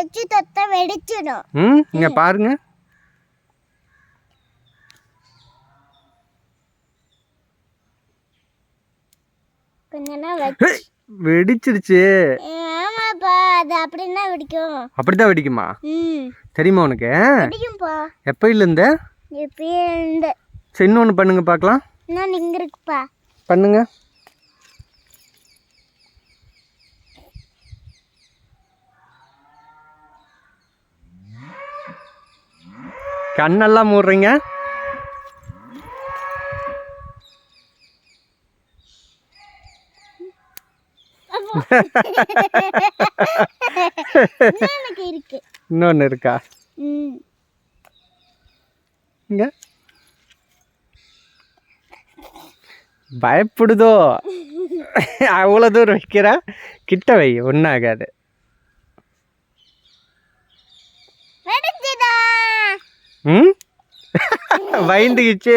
எச்சு தொத்த வெடிச்சிடும். ம் இங்கே பாருங்க. வெடிச்சிருச்சு ஆமாப்பா அது அப்படின்னா வெடிக்கும். அப்படிதான் வெடிக்குமா? ம். தெரியுமா உனக்கு? எப்போ இருந்து இப்பயே இந்த. சரி இன்னொன்று பண்ணுங்க பார்க்கலாம். இன்னொன்று இங்கே இருக்குப்பா. பண்ணுங்க. கண்ணெல்லாம் மூடுறீங்க? இன்னொன்னு இன்னொன்று இருக்கா? இங்க. பயப்படுதோ? அவ்வளோ தூரம் வைக்கிற? கிட்ட வை ஒன்றாகாது వైండ్కి ఇచ్చే.